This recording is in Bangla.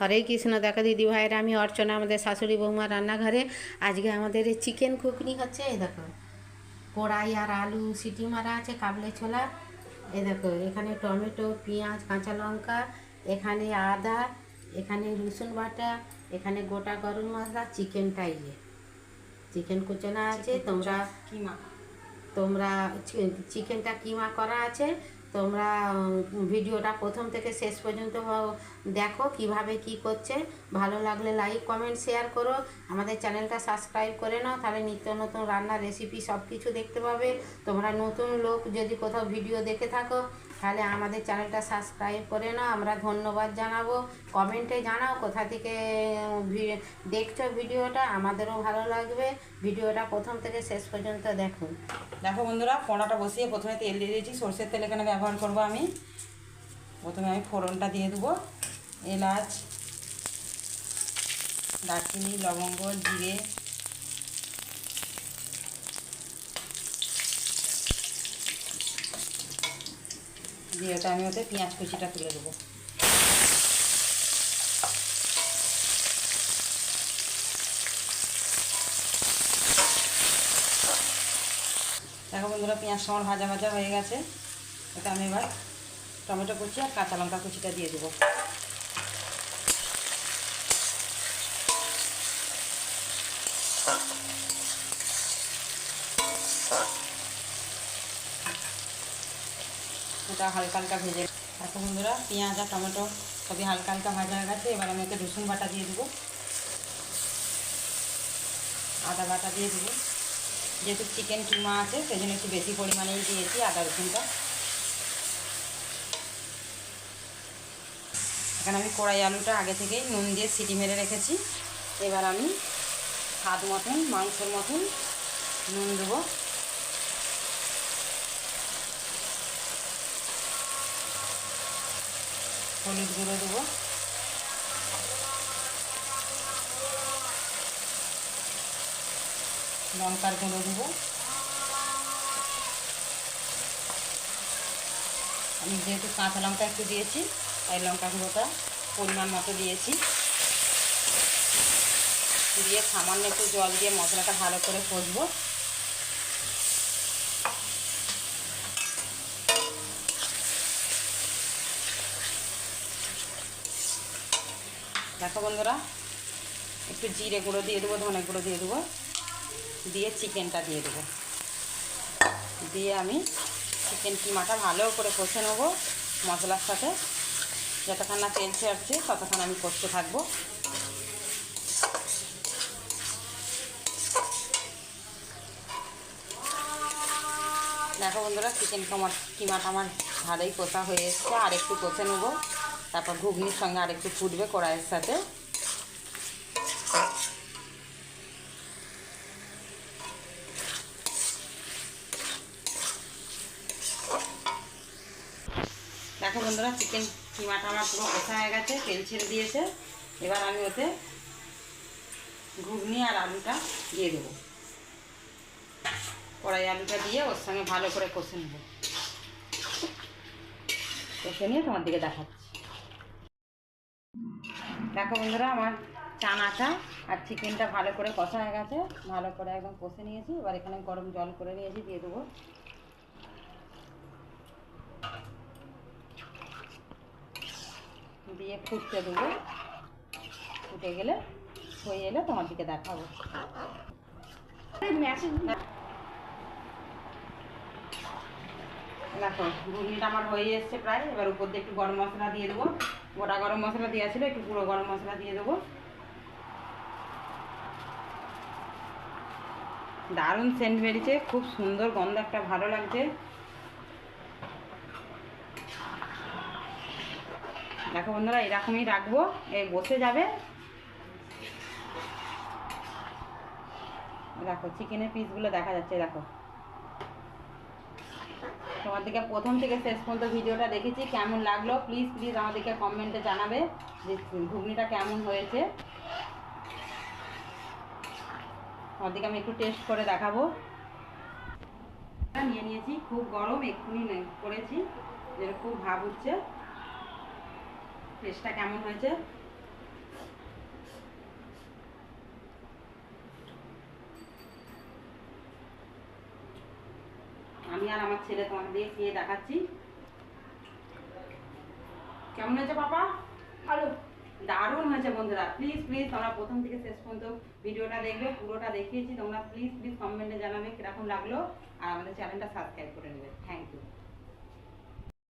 হরে কৃষ্ণ দেখো দিদি ভাইয়েরা আমি অর্চনা আমাদের শাশুড়ি বৌমা রান্নাঘরে। আজকে আমাদের এই চিকেন ঘুগনি হচ্ছে এই দেখো। কড়াই আর আলু সিটি মারা আছে কাবলে ছোলা। এই দেখো এখানে টমেটো পেঁয়াজ কাঁচা লঙ্কা এখানে আদা এখানে রসুন বাটা এখানে গোটা গরম মশলা চিকেনটা ইয়ে চিকেন কুচনা আছে তোমরা কিমা? তোমরা চিকেনটা কিমা করা আছে? তোমরা ভিডিওটা প্রথম থেকে শেষ পর্যন্ত দেখো কীভাবে কি করছে। ভালো লাগলে লাইক কমেন্ট শেয়ার করো। আমাদের চ্যানেলটা সাবস্ক্রাইব করে নাও, তাহলে নিত্য নতুন রান্নার রেসিপি সব কিছু দেখতে পাবে। তোমরা নতুন লোক যদি কোথাও ভিডিও দেখে থাকো তাহলে আমাদের চ্যানেলটা সাবস্ক্রাইব করে নাও, আমরা ধন্যবাদ জানাব। কমেন্টে জানাও কোথা থেকে দেখছ ভিডিওটা, আমাদেরও ভালো লাগবে। ভিডিওটা প্রথম থেকে শেষ পর্যন্ত দেখো। দেখো বন্ধুরা ফোড়াটা বসিয়ে প্রথমে তেল দিয়ে দিয়েছি। সর্ষের তেল এখানে ব্যবহার করব আমি। প্রথমে আমি ফোড়নটা দিয়ে দেবো। এলাচ, দারচিনি, লবঙ্গ, জিরে দিয়ে ওটা আমি ওতে পেঁয়াজ কুচিটা তুলে দেবো। দেখো বন্ধুরা, পেঁয়াজ আমার ভাজা ভাজা হয়ে গেছে। এটা আমি এবার টমেটো কুচি আর কাঁচা লঙ্কা কুচিটা দিয়ে দেবো। এটা হালকা হালকা ভেজে দেখো বন্ধুরা, পেঁয়াজ আর টমেটো সবই হালকা হালকা ভাজা হয়ে গেছে। এবার আমি ওকে রসুন বাটা দিয়ে দেবো। আদা বাটা দিয়ে দেবো। যেহেতু চিকেন কিমা আছে সেই জন্য একটু বেশি পরিমাণেই দিয়েছি আদা রসুনটা। এখানে আমি কড়াই আলুটা আগে থেকেই নুন দিয়ে সিটি মেরে রেখেছি। এবার আমি স্বাদ মতন, মাংসের মতন নুন দেবো। হলুদ গুঁড়ো দেবো। লঙ্কার গুঁড়ো দেবো। আমি যেহেতু কাঁচা লঙ্কা একটু দিয়েছি, তাই লঙ্কা গুঁড়োটা পরিমাণ মতো দিয়েছি। দিয়ে সামান্য একটু জল দিয়ে মশলাটা ভালো করে কষবো। দেখো বন্ধুরা, একটু জিরে গুঁড়ো দিয়ে দেবো, ধনে গুঁড়ো দিয়ে দেবো, দিয়ে চিকেনটা দিয়ে দেবো। দিয়ে আমি চিকেন কিমাটা ভালো করে কষে নেব মশলার সাথে। যতক্ষণ না তেল ছাড়ছে ততক্ষণ আমি কষতে থাকব। দেখো বন্ধুরা, চিকেন কিমাটা আমার ভালোই কষা হয়ে এসছে, আর একটু কষে নেব। তারপর ঘুগনির সঙ্গে আর একটু ফুটবে কড়াইয়ের সাথে। দেখো বন্ধুরা চিকেন কিমাটা আমার পুরো কষা হয়ে গেছে, তেল ছেড়ে দিয়েছে। এবার আমি ওতে ঘুগনি আর আলুটা দিয়ে দেবো। কড়াই আলুটা দিয়ে ওর সঙ্গে ভালো করে কষে নেব। কষে নিয়ে তোমার দিকে দেখাচ্ছি। দেখো বন্ধুরা, আমার চানাটা আর চিকেনটা ভালো করে কষা হয়ে গেছে। ভালো করে একদম কষে নিয়েছি। এবার এখানে গরম জল করে নিয়েছি, দিয়ে দেবো। দিয়ে ফুটতে দেবো। ফুটে গেলে, হয়ে এলে তোমার দিকে দেখাবো। দেখো, ঘুগনিটা আমার হয়ে এসছে প্রায়। এবার উপর দিয়ে একটু গরম মশলা দিয়ে দেবো। গোটা গরম মশলা দেওয়া ছিল, একটু পুরো গরম মশলা দিয়ে দেবো। দারুণ সেন্ট বেরিয়েছে, খুব সুন্দর গন্ধ, একটা ভালো লাগছে। দেখো বন্ধুরা, এরকমই রাখব, এ বসে যাবে। দেখো চিকেনের পিসগুলো দেখা যাচ্ছে, দেখো। তোমার দিকে প্রথম থেকে শেষ পর্যন্ত ভিডিওটা দেখেছি, কেমন লাগল? প্লিজ প্লিজ আমাদেরকে কমেন্টে জানাবে যে ঘুগনিটা কেমন হয়েছে। আমাদেরকে আমি একটু টেস্ট করে দেখাবো। নিয়ে নিয়েছি, খুব গরম, এক্ষুনি করেছি যেটা খুব ভাব উঠছে টেস্টটা কেমন হয়েছে? আর আমার ছেলে তোমাকে দিয়ে খেয়ে দেখাচ্ছি। কেমন হয়েছে বাবা ভালো। দারুণ হয়েছে বন্ধুরা। প্লিজ প্লিজ তোমরা প্রথম থেকে শেষ পর্যন্ত ভিডিওটা দেখবে পুরোটা দেখিয়েছি। তোমরা প্লিজ প্লিজ কমেন্টে জানাবে কীরকম লাগল। আর আমাদের চ্যানেলটা সাবস্ক্রাইব করে নেবে। Thank you